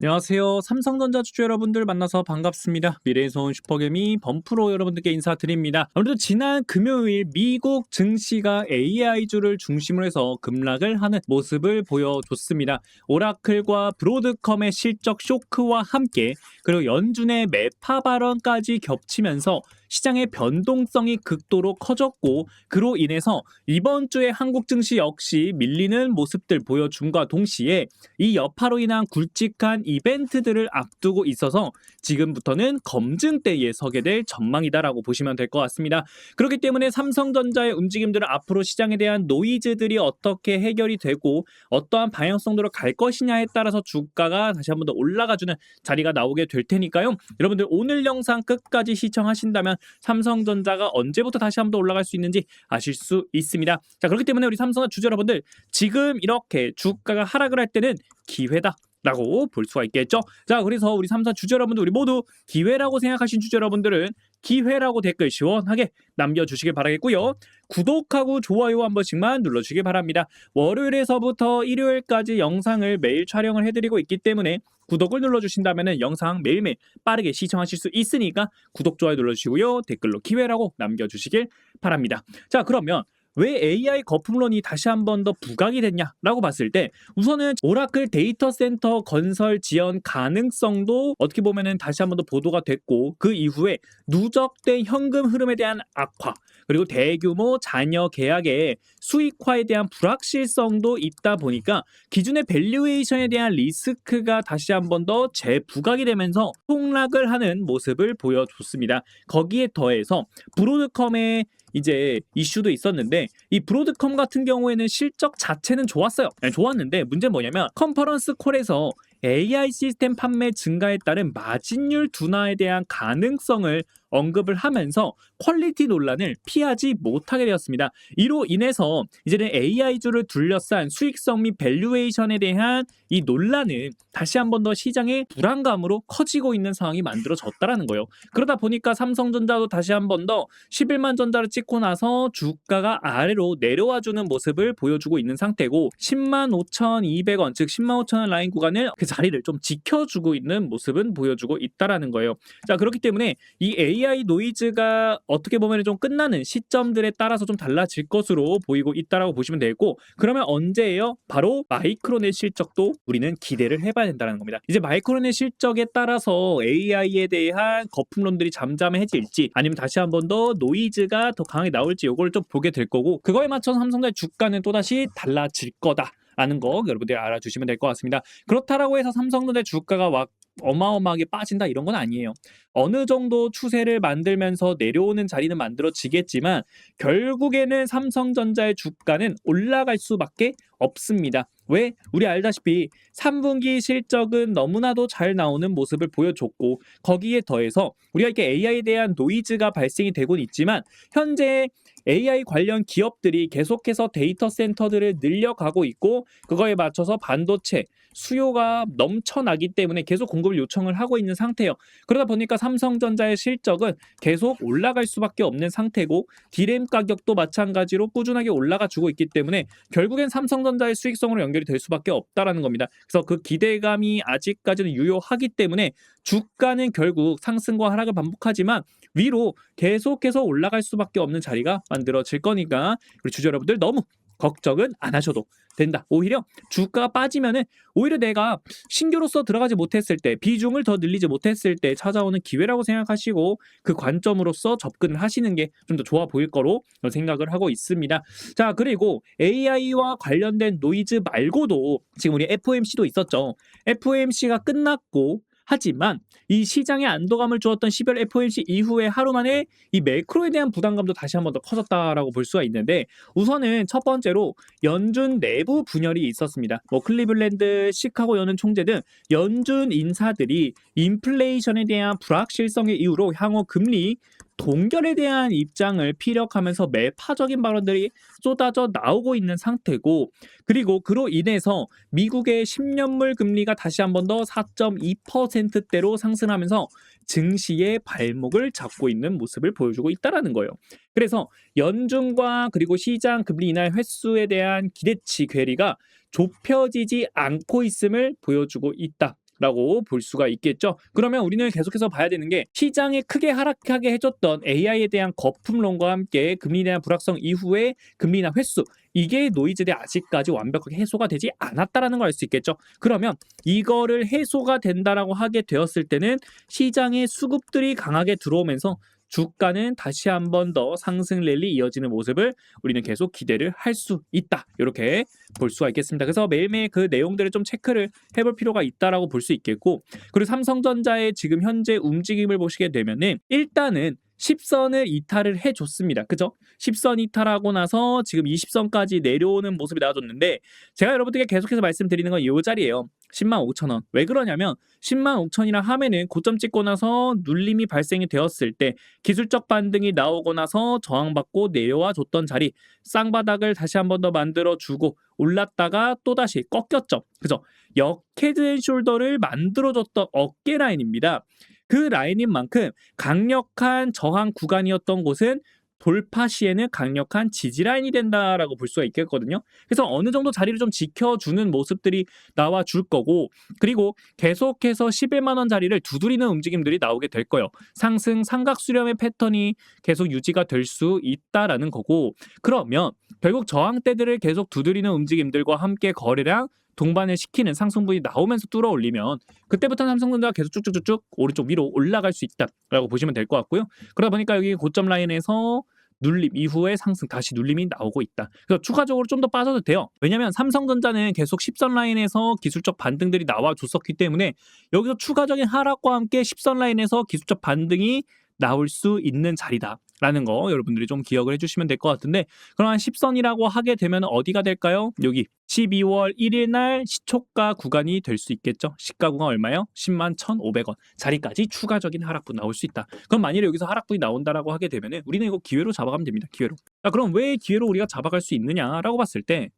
안녕하세요. 삼성전자 주주 여러분들 만나서 반갑습니다. 미래에서 온 슈퍼개미 범프로 여러분들께 인사드립니다. 아무래도 지난 금요일 미국 증시가 AI주를 중심으로 해서 급락을 하는 모습을 보여줬습니다. 오라클과 브로드컴의 실적 쇼크와 함께 그리고 연준의 매파 발언까지 겹치면서 시장의 변동성이 극도로 커졌고 그로 인해서 이번 주에 한국 증시 역시 밀리는 모습들 보여줌과 동시에 이 여파로 인한 굵직한 이벤트들을 앞두고 있어서 지금부터는 검증대에 서게 될 전망이다라고 보시면 될 것 같습니다. 그렇기 때문에 삼성전자의 움직임들은 앞으로 시장에 대한 노이즈들이 어떻게 해결이 되고 어떠한 방향성으로 갈 것이냐에 따라서 주가가 다시 한번 더 올라가주는 자리가 나오게 될 테니까요. 여러분들 오늘 영상 끝까지 시청하신다면 삼성전자가 언제부터 다시 한번 더 올라갈 수 있는지 아실 수 있습니다. 자 그렇기 때문에 우리 삼성전자 주주 여러분들 지금 이렇게 주가가 하락을 할 때는 기회다. 라고 볼 수가 있겠죠. 자, 그래서 우리 삼성 주주 여러분들 우리 모두 기회라고 생각하신 주주 여러분들은 기회라고 댓글 시원하게 남겨주시길 바라겠고요. 구독하고 좋아요 한 번씩만 눌러주시기 바랍니다. 월요일에서부터 일요일까지 영상을 매일 촬영을 해드리고 있기 때문에 구독을 눌러주신다면 영상 매일매일 빠르게 시청하실 수 있으니까 구독, 좋아요 눌러주시고요. 댓글로 기회라고 남겨주시길 바랍니다. 자, 그러면 왜 AI 거품론이 다시 한 번 더 부각이 됐냐라고 봤을 때 우선은 오라클 데이터 센터 건설 지연 가능성도 어떻게 보면은 다시 한 번 더 보도가 됐고 그 이후에 누적된 현금 흐름에 대한 악화 그리고 대규모 잔여 계약의 수익화에 대한 불확실성도 있다 보니까 기존의 밸류에이션에 대한 리스크가 다시 한 번 더 재부각이 되면서 폭락을 하는 모습을 보여줬습니다. 거기에 더해서 브로드컴의 이제 이슈도 있었는데 이 브로드컴 같은 경우에는 실적 자체는 좋았어요. 네, 좋았는데 문제는 뭐냐면 컨퍼런스 콜에서 AI 시스템 판매 증가에 따른 마진율 둔화에 대한 가능성을 언급을 하면서 퀄리티 논란을 피하지 못하게 되었습니다. 이로 인해서 이제는 AI주를 둘러싼 수익성 및 밸류에이션에 대한 이 논란은 다시 한 번 더 시장의 불안감으로 커지고 있는 상황이 만들어졌다라는 거예요. 그러다 보니까 삼성전자도 다시 한 번 더 11만 전자를 찍고 나서 주가가 아래로 내려와 주는 모습을 보여주고 있는 상태고 10만 5,200원 즉 10만 5천 원 라인 구간을 그 자리를 좀 지켜주고 있는 모습은 보여주고 있다라는 거예요. 자 그렇기 때문에 이 AI 노이즈가 어떻게 보면 좀 끝나는 시점들에 따라서 좀 달라질 것으로 보이고 있다라고 보시면 되고 그러면 언제예요? 바로 마이크론의 실적도 우리는 기대를 해봐야 된다는 겁니다. 이제 마이크론의 실적에 따라서 AI에 대한 거품론들이 잠잠해질지 아니면 다시 한 번 더 노이즈가 더 강하게 나올지 이걸 좀 보게 될 거고 그거에 맞춰서 삼성전자 주가는 또다시 달라질 거다. 라는 거 여러분들이 알아주시면 될 것 같습니다. 그렇다라고 해서 삼성전자 주가가 막 어마어마하게 빠진다 이런 건 아니에요. 어느 정도 추세를 만들면서 내려오는 자리는 만들어지겠지만 결국에는 삼성전자의 주가는 올라갈 수밖에 없습니다. 왜? 우리 알다시피 3분기 실적은 너무나도 잘 나오는 모습을 보여줬고 거기에 더해서 우리가 이렇게 AI에 대한 노이즈가 발생이 되곤 있지만 현재 AI 관련 기업들이 계속해서 데이터 센터들을 늘려가고 있고 그거에 맞춰서 반도체 수요가 넘쳐나기 때문에 계속 공급을 요청을 하고 있는 상태예요. 그러다 보니까 삼성전자의 실적은 계속 올라갈 수밖에 없는 상태고 디램 가격도 마찬가지로 꾸준하게 올라가 주고 있기 때문에 결국엔 삼성전자의 수익성으로 연결이 될 수밖에 없다라는 겁니다. 그래서 그 기대감이 아직까지는 유효하기 때문에 주가는 결국 상승과 하락을 반복하지만 위로 계속해서 올라갈 수밖에 없는 자리가 만들어질 거니까 우리 주주 여러분들 너무 걱정은 안 하셔도 된다. 오히려 주가가 빠지면은 오히려 내가 신규로서 들어가지 못했을 때 비중을 더 늘리지 못했을 때 찾아오는 기회라고 생각하시고 그 관점으로서 접근을 하시는 게 좀 더 좋아 보일 거로 생각을 하고 있습니다. 자 그리고 AI와 관련된 노이즈 말고도 지금 우리 FOMC도 있었죠. FOMC가 끝났고 하지만 이 시장에 안도감을 주었던 12월 FOMC 이후에 하루 만에 이 매크로에 대한 부담감도 다시 한 번 더 커졌다라고 볼 수가 있는데 우선은 첫 번째로 연준 내부 분열이 있었습니다. 뭐 클리블랜드, 시카고 연은 총재 등 연준 인사들이 인플레이션에 대한 불확실성의 이유로 향후 금리 동결에 대한 입장을 피력하면서 매파적인 발언들이 쏟아져 나오고 있는 상태고 그리고 그로 인해서 미국의 10년물 금리가 다시 한 번 더 4.2%대로 상승하면서 증시의 발목을 잡고 있는 모습을 보여주고 있다라는 거예요. 그래서 연준과 그리고 시장 금리 인하 횟수에 대한 기대치 괴리가 좁혀지지 않고 있음을 보여주고 있다. 라고 볼 수가 있겠죠. 그러면 우리는 계속해서 봐야 되는 게 시장에 크게 하락하게 해줬던 AI에 대한 거품론과 함께 금리에 대한 불확성 이후에 금리나 횟수 이게 노이즈들이 아직까지 완벽하게 해소가 되지 않았다라는 걸 알 수 있겠죠. 그러면 이거를 해소가 된다라고 하게 되었을 때는 시장의 수급들이 강하게 들어오면서 주가는 다시 한 번 더 상승 랠리 이어지는 모습을 우리는 계속 기대를 할 수 있다. 이렇게 볼 수가 있겠습니다. 그래서 매일매일 그 내용들을 좀 체크를 해볼 필요가 있다라고 볼 수 있겠고 그리고 삼성전자의 지금 현재 움직임을 보시게 되면은 일단은 10선을 이탈을 해줬습니다. 그죠? 10선 이탈하고 나서 지금 20선까지 내려오는 모습이 나와줬는데 제가 여러분들께 계속해서 말씀드리는 건 이 자리예요. 10만 5천 원. 왜 그러냐면 10만 5천이라 하면은 고점 찍고 나서 눌림이 발생이 되었을 때 기술적 반등이 나오고 나서 저항받고 내려와 줬던 자리 쌍바닥을 다시 한 번 더 만들어 주고 올랐다가 또 다시 꺾였죠. 그죠? 역헤드 앤 숄더를 만들어 줬던 어깨 라인입니다. 그 라인인 만큼 강력한 저항 구간이었던 곳은 돌파 시에는 강력한 지지 라인이 된다라고 볼 수가 있겠거든요. 그래서 어느 정도 자리를 좀 지켜주는 모습들이 나와 줄 거고 그리고 계속해서 11만 원 자리를 두드리는 움직임들이 나오게 될 거예요. 상승 삼각 수렴의 패턴이 계속 유지가 될 수 있다라는 거고 그러면 결국 저항대들을 계속 두드리는 움직임들과 함께 거래량 동반을 시키는 상승 분이 나오면서 뚫어 올리면 그때부터 삼성전자가 계속 쭉쭉쭉쭉 오른쪽 위로 올라갈 수 있다라고 보시면 될 것 같고요. 그러다 보니까 여기 고점 라인에서 눌림 이후에 상승 다시 눌림이 나오고 있다. 그래서 추가적으로 좀 더 빠져도 돼요. 왜냐하면 삼성전자는 계속 10선 라인에서 기술적 반등들이 나와 줬었기 때문에 여기서 추가적인 하락과 함께 10선 라인에서 기술적 반등이 나올 수 있는 자리다라는 거 여러분들이 좀 기억을 해주시면 될 것 같은데 그럼 한 10선이라고 하게 되면 어디가 될까요? 여기 12월 1일 날 시초가 구간이 될 수 있겠죠. 시가 구간 얼마요? 10만 1,500원 자리까지 추가적인 하락분 나올 수 있다. 그럼 만일에 여기서 하락분이 나온다라고 하게 되면은 우리는 이거 기회로 잡아가면 됩니다. 기회로. 자, 그럼 왜 기회로 우리가 잡아갈 수 있느냐라고 봤을 때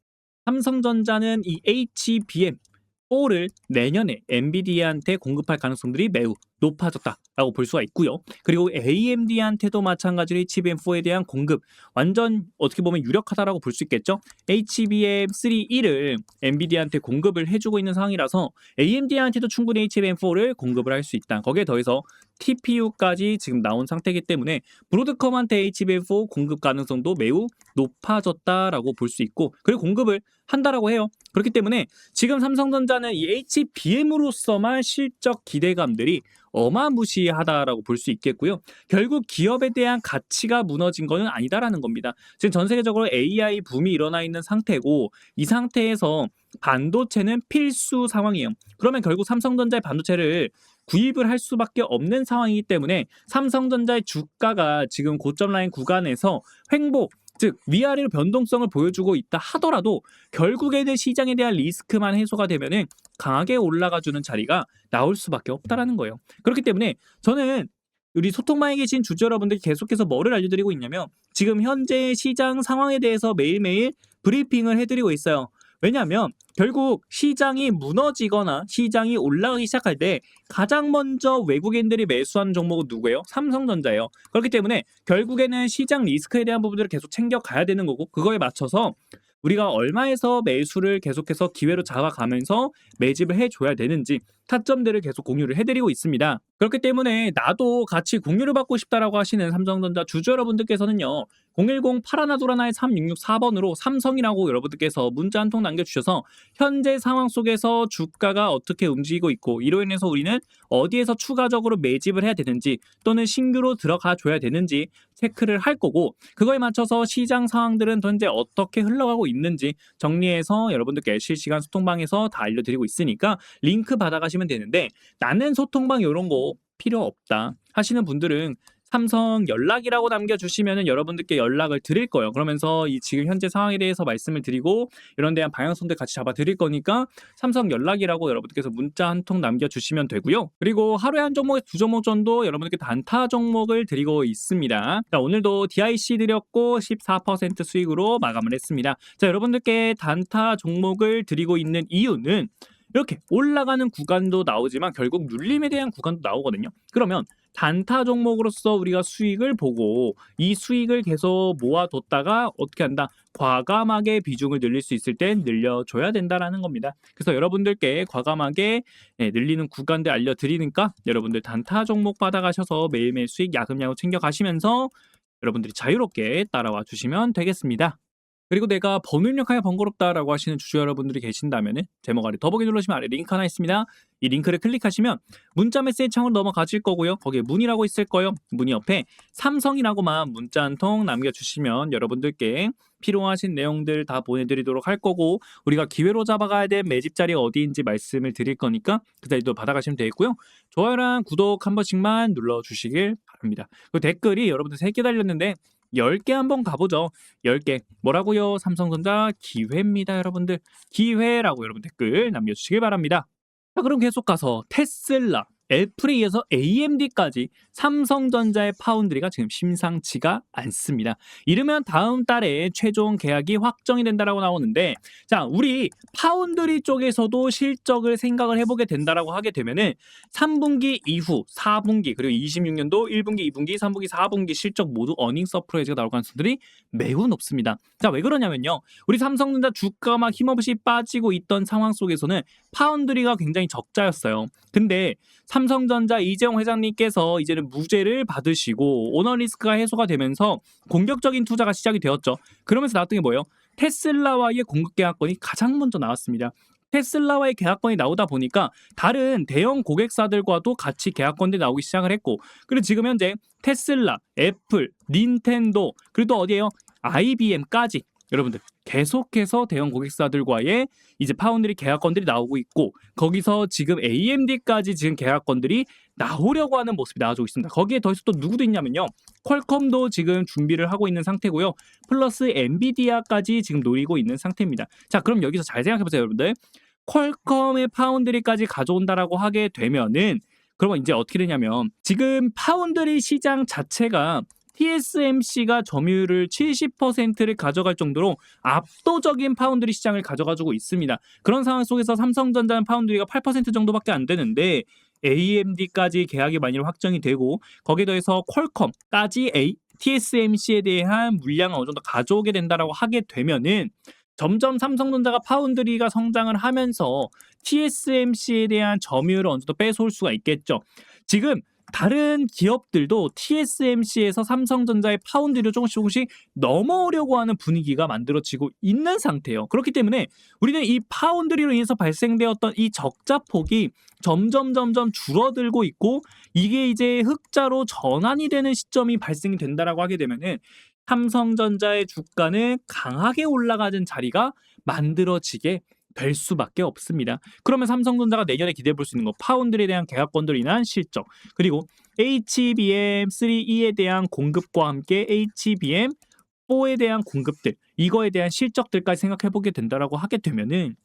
삼성전자는 이 HBM 4를 내년에 엔비디아한테 공급할 가능성들이 매우 높아졌다라고 볼 수가 있고요. 그리고 AMD한테도 마찬가지로 HBM4에 대한 공급 완전 어떻게 보면 유력하다라고 볼 수 있겠죠. HBM3E를 엔비디아한테 공급을 해주고 있는 상황이라서 AMD한테도 충분히 HBM4를 공급을 할 수 있다. 거기에 더해서 TPU까지 지금 나온 상태이기 때문에 브로드컴한테 HBM4 공급 가능성도 매우 높아졌다라고 볼 수 있고 그리고 공급을 한다라고 해요. 그렇기 때문에 지금 삼성전자는 이 HBM으로서만 실적 기대감들이 어마무시하다라고 볼 수 있겠고요. 결국 기업에 대한 가치가 무너진 것은 아니다라는 겁니다. 지금 전 세계적으로 AI 붐이 일어나 있는 상태고 이 상태에서 반도체는 필수 상황이에요. 그러면 결국 삼성전자의 반도체를 구입을 할 수밖에 없는 상황이기 때문에 삼성전자의 주가가 지금 고점 라인 구간에서 횡보 즉 위아래로 변동성을 보여주고 있다 하더라도 결국에는 시장에 대한 리스크만 해소가 되면은 강하게 올라가주는 자리가 나올 수밖에 없다라는 거예요. 그렇기 때문에 저는 우리 소통방에 계신 주주 여러분들이 계속해서 뭐를 알려드리고 있냐면 지금 현재 시장 상황에 대해서 매일매일 브리핑을 해드리고 있어요. 왜냐하면 결국 시장이 무너지거나 시장이 올라가기 시작할 때 가장 먼저 외국인들이 매수하는 종목은 누구예요? 삼성전자예요. 그렇기 때문에 결국에는 시장 리스크에 대한 부분들을 계속 챙겨가야 되는 거고 그거에 맞춰서 우리가 얼마에서 매수를 계속해서 기회로 잡아가면서 매집을 해줘야 되는지 타점들을 계속 공유를 해드리고 있습니다. 그렇기 때문에 나도 같이 공유를 받고 싶다라고 하시는 삼성전자 주주 여러분들께서는요. 010 파라나도라나의 3664번으로 삼성이라고 여러분들께서 문자 한 통 남겨주셔서 현재 상황 속에서 주가가 어떻게 움직이고 있고 이로 인해서 우리는 어디에서 추가적으로 매집을 해야 되는지 또는 신규로 들어가 줘야 되는지 체크를 할 거고 그거에 맞춰서 시장 상황들은 현재 어떻게 흘러가고 있는지 정리해서 여러분들께 실시간 소통방에서 다 알려드리고 있으니까 링크 받아가시면 되는데 나는 소통방 이런 거 필요 없다 하시는 분들은 삼성 연락이라고 남겨주시면 여러분들께 연락을 드릴 거예요. 그러면서 이 지금 현재 상황에 대해서 말씀을 드리고 이런 대한 방향성들 같이 잡아 드릴 거니까 삼성 연락이라고 여러분들께서 문자 한 통 남겨주시면 되고요. 그리고 하루에 한 종목에 두 종목 정도 여러분들께 단타 종목을 드리고 있습니다. 자, 오늘도 DIC 드렸고 14% 수익으로 마감을 했습니다. 자, 여러분들께 단타 종목을 드리고 있는 이유는 이렇게 올라가는 구간도 나오지만 결국 눌림에 대한 구간도 나오거든요. 그러면 단타 종목으로서 우리가 수익을 보고 이 수익을 계속 모아뒀다가 어떻게 한다? 과감하게 비중을 늘릴 수 있을 땐 늘려줘야 된다라는 겁니다. 그래서 여러분들께 과감하게 예, 늘리는 구간들 알려드리니까 여러분들 단타 종목 받아가셔서 매일매일 수익 야금야금 챙겨가시면서 여러분들이 자유롭게 따라와 주시면 되겠습니다. 그리고 내가 번호 입력하기 번거롭다라고 하시는 주주 여러분들이 계신다면 제목 아래 더보기 누르시면 아래 링크 하나 있습니다. 이 링크를 클릭하시면 문자 메시지 창으로 넘어가실 거고요. 거기에 문의라고 있을 거예요. 문의 옆에 삼성이라고만 문자 한 통 남겨주시면 여러분들께 필요하신 내용들 다 보내드리도록 할 거고 우리가 기회로 잡아가야 될 매집 자리가 어디인지 말씀을 드릴 거니까 그 자리도 받아가시면 되겠고요. 좋아요랑 구독 한 번씩만 눌러주시길 바랍니다. 그 댓글이 여러분들 3개 달렸는데 10개 한번 가보죠. 10개. 뭐라고요? 삼성전자 기회입니다, 여러분들. 기회라고 여러분 댓글 남겨주시길 바랍니다. 자, 그럼 계속 가서 테슬라, 애플에 이어서 AMD까지 삼성전자의 파운드리가 지금 심상치가 않습니다. 이르면 다음 달에 최종 계약이 확정이 된다라고 나오는데 자, 우리 파운드리 쪽에서도 실적을 생각을 해 보게 된다라고 하게 되면은 3분기 이후 4분기 그리고 26년도 1분기, 2분기, 3분기, 4분기 실적 모두 어닝 서프라이즈가 나올 가능성들이 매우 높습니다. 자, 왜 그러냐면요. 우리 삼성전자 주가가 막 힘없이 빠지고 있던 상황 속에서는 파운드리가 굉장히 적자였어요. 근데 삼성전자 이재용 회장님께서 이제는 무죄를 받으시고 오너 리스크가 해소가 되면서 공격적인 투자가 시작이 되었죠. 그러면서 나왔던 게 뭐예요? 테슬라와의 공급 계약권이 가장 먼저 나왔습니다. 테슬라와의 계약권이 나오다 보니까 다른 대형 고객사들과도 같이 계약권들이 나오기 시작을 했고 그리고 지금 현재 테슬라, 애플, 닌텐도 그리고 또 어디에요? IBM까지 여러분들 계속해서 대형 고객사들과의 이제 파운드리 계약권들이 나오고 있고 거기서 지금 AMD까지 지금 계약권들이 나오려고 하는 모습이 나와주고 있습니다. 거기에 더해서 또 누구도 있냐면요. 퀄컴도 지금 준비를 하고 있는 상태고요. 플러스 엔비디아까지 지금 노리고 있는 상태입니다. 자, 그럼 여기서 잘 생각해 보세요, 여러분들. 퀄컴의 파운드리까지 가져온다라고 하게 되면은 그러면 이제 어떻게 되냐면 지금 파운드리 시장 자체가 TSMC가 점유율을 70%를 가져갈 정도로 압도적인 파운드리 시장을 가져가지고 있습니다. 그런 상황 속에서 삼성전자는 파운드리가 8% 정도밖에 안 되는데 AMD까지 계약이 만일 확정이 되고 거기에 더해서 퀄컴까지 A, TSMC에 대한 물량을 어느 정도 가져오게 된다라고 하게 되면은 점점 삼성전자가 파운드리가 성장을 하면서 TSMC에 대한 점유율을 어느 정도 뺏어올 수가 있겠죠. 지금 다른 기업들도 TSMC에서 삼성전자의 파운드리를 조금씩 조금씩 넘어오려고 하는 분위기가 만들어지고 있는 상태예요. 그렇기 때문에 우리는 이 파운드리로 인해서 발생되었던 이 적자 폭이 점점 점점 줄어들고 있고 이게 이제 흑자로 전환이 되는 시점이 발생이 된다라고 하게 되면은 삼성전자의 주가는 강하게 올라가는 자리가 만들어지게 될 수밖에 없습니다. 그러면 삼성전자가 내년에 기대해 볼 수 있는 거 파운드에 대한 계약권들로 인한 실적 그리고 HBM3E에 대한 공급과 함께 HBM4에 대한 공급들 이거에 대한 실적들까지 생각해 보게 된다라고 하게 되면은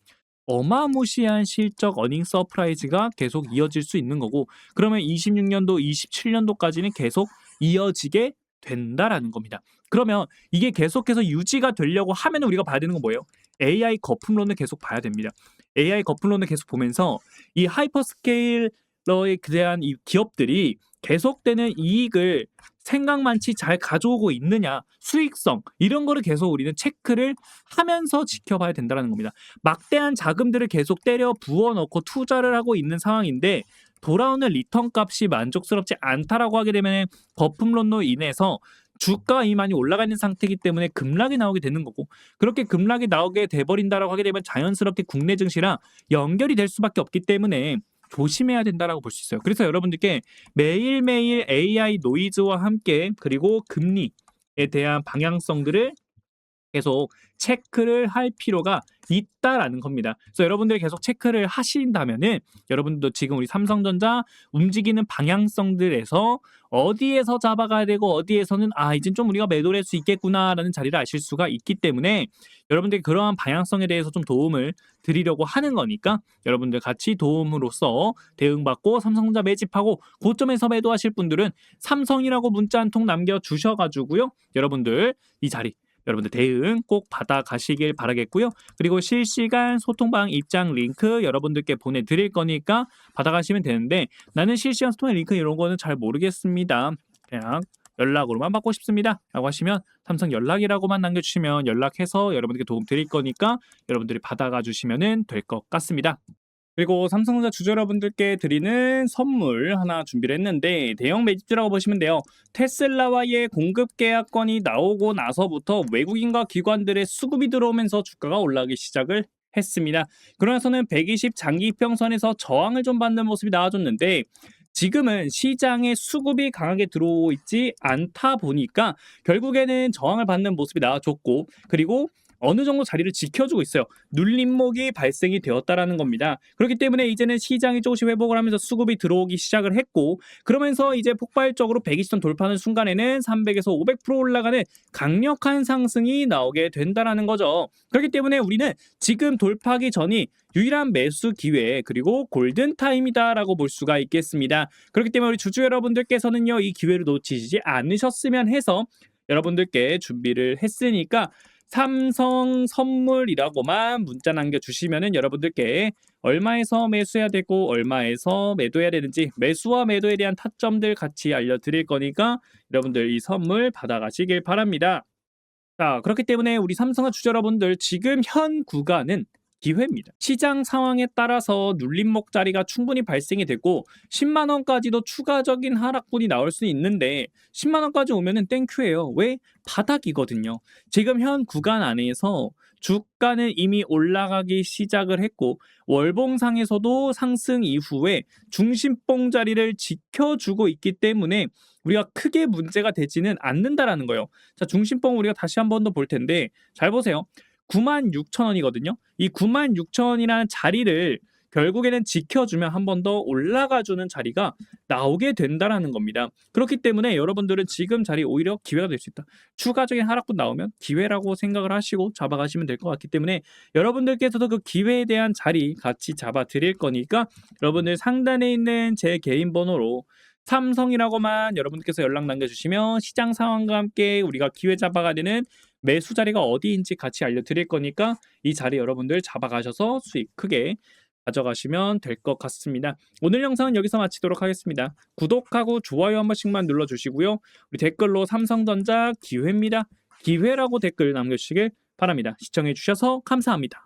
어마무시한 실적 어닝 서프라이즈가 계속 이어질 수 있는 거고 그러면 26년도 27년도까지는 계속 이어지게 된다라는 겁니다. 그러면 이게 계속해서 유지가 되려고 하면 우리가 봐야 되는 건 뭐예요? AI 거품론을 계속 봐야 됩니다. AI 거품론을 계속 보면서 이 하이퍼스케일러에 대한 이 기업들이 계속되는 이익을 생각만치 잘 가져오고 있느냐, 수익성 이런 거를 계속 우리는 체크를 하면서 지켜봐야 된다는 겁니다. 막대한 자금들을 계속 때려 부어 넣고 투자를 하고 있는 상황인데 돌아오는 리턴 값이 만족스럽지 않다라고 하게 되면 거품론로 인해서 주가가 이미 많이 올라가 있는 상태이기 때문에 급락이 나오게 되는 거고 그렇게 급락이 나오게 돼버린다라고 하게 되면 자연스럽게 국내 증시랑 연결이 될 수밖에 없기 때문에 조심해야 된다라고 볼 수 있어요. 그래서 여러분들께 매일매일 AI 노이즈와 함께 그리고 금리에 대한 방향성들을 계속 체크를 할 필요가 있다라는 겁니다. 그래서 여러분들이 계속 체크를 하신다면은 여러분들도 지금 우리 삼성전자 움직이는 방향성들에서 어디에서 잡아가야 되고 어디에서는 아 이젠 좀 우리가 매도를 할수 있겠구나라는 자리를 아실 수가 있기 때문에 여러분들이 그러한 방향성에 대해서 좀 도움을 드리려고 하는 거니까 여러분들 같이 도움으로써 대응받고 삼성전자 매집하고 고점에서 매도하실 분들은 삼성이라고 문자 한 통 남겨 주셔가지고요 여러분들 이 자리 여러분들 대응 꼭 받아 가시길 바라겠고요. 그리고 실시간 소통방 입장 링크 여러분들께 보내드릴 거니까 받아가시면 되는데 나는 실시간 소통 링크 이런 거는 잘 모르겠습니다. 그냥 연락으로만 받고 싶습니다. 라고 하시면 삼성 연락이라고만 남겨주시면 연락해서 여러분들께 도움 드릴 거니까 여러분들이 받아가 주시면 될 것 같습니다. 그리고 삼성전자 주주 여러분들께 드리는 선물 하나 준비를 했는데 대형 매집주라고 보시면 돼요. 테슬라와의 공급 계약건이 나오고 나서부터 외국인과 기관들의 수급이 들어오면서 주가가 올라가기 시작을 했습니다. 그러면서는 120 장기 평선에서 저항을 좀 받는 모습이 나와줬는데 지금은 시장에 수급이 강하게 들어오고 있지 않다 보니까 결국에는 저항을 받는 모습이 나와줬고 그리고 어느 정도 자리를 지켜주고 있어요. 눌림목이 발생이 되었다라는 겁니다. 그렇기 때문에 이제는 시장이 조금씩 회복을 하면서 수급이 들어오기 시작을 했고 그러면서 이제 폭발적으로 120선 돌파하는 순간에는 300에서 500% 올라가는 강력한 상승이 나오게 된다라는 거죠. 그렇기 때문에 우리는 지금 돌파하기 전이 유일한 매수 기회 그리고 골든 타임이다라고 볼 수가 있겠습니다. 그렇기 때문에 우리 주주 여러분들께서는요 이 기회를 놓치지 않으셨으면 해서 여러분들께 준비를 했으니까 삼성 선물이라고만 문자 남겨주시면은 여러분들께 얼마에서 매수해야 되고 얼마에서 매도해야 되는지 매수와 매도에 대한 타점들 같이 알려드릴 거니까 여러분들 이 선물 받아가시길 바랍니다. 자 그렇기 때문에 우리 삼성화 주주 여러분들 지금 현 구간은 기회입니다. 시장 상황에 따라서 눌림목 자리가 충분히 발생이 되고 10만 원까지도 추가적인 하락분이 나올 수 있는데 10만 원까지 오면은 땡큐예요. 왜? 바닥이거든요. 지금 현 구간 안에서 주가는 이미 올라가기 시작을 했고 월봉상에서도 상승 이후에 중심봉 자리를 지켜주고 있기 때문에 우리가 크게 문제가 되지는 않는다라는 거예요. 자, 중심봉 우리가 다시 한 번 더 볼 텐데 잘 보세요. 9만 6천 원이거든요. 이 9만 6천 원이라는 자리를 결국에는 지켜주면 한 번 더 올라가주는 자리가 나오게 된다라는 겁니다. 그렇기 때문에 여러분들은 지금 자리 오히려 기회가 될 수 있다. 추가적인 하락분 나오면 기회라고 생각을 하시고 잡아가시면 될 것 같기 때문에 여러분들께서도 그 기회에 대한 자리 같이 잡아 드릴 거니까 여러분들 상단에 있는 제 개인 번호로 삼성이라고만 여러분께서 연락 남겨주시면 시장 상황과 함께 우리가 기회 잡아가 되는 매수 자리가 어디인지 같이 알려드릴 거니까 이 자리 여러분들 잡아가셔서 수익 크게 가져가시면 될 것 같습니다. 오늘 영상은 여기서 마치도록 하겠습니다. 구독하고 좋아요 한 번씩만 눌러주시고요. 우리 댓글로 삼성전자 기회입니다. 기회라고 댓글 남겨주시길 바랍니다. 시청해주셔서 감사합니다.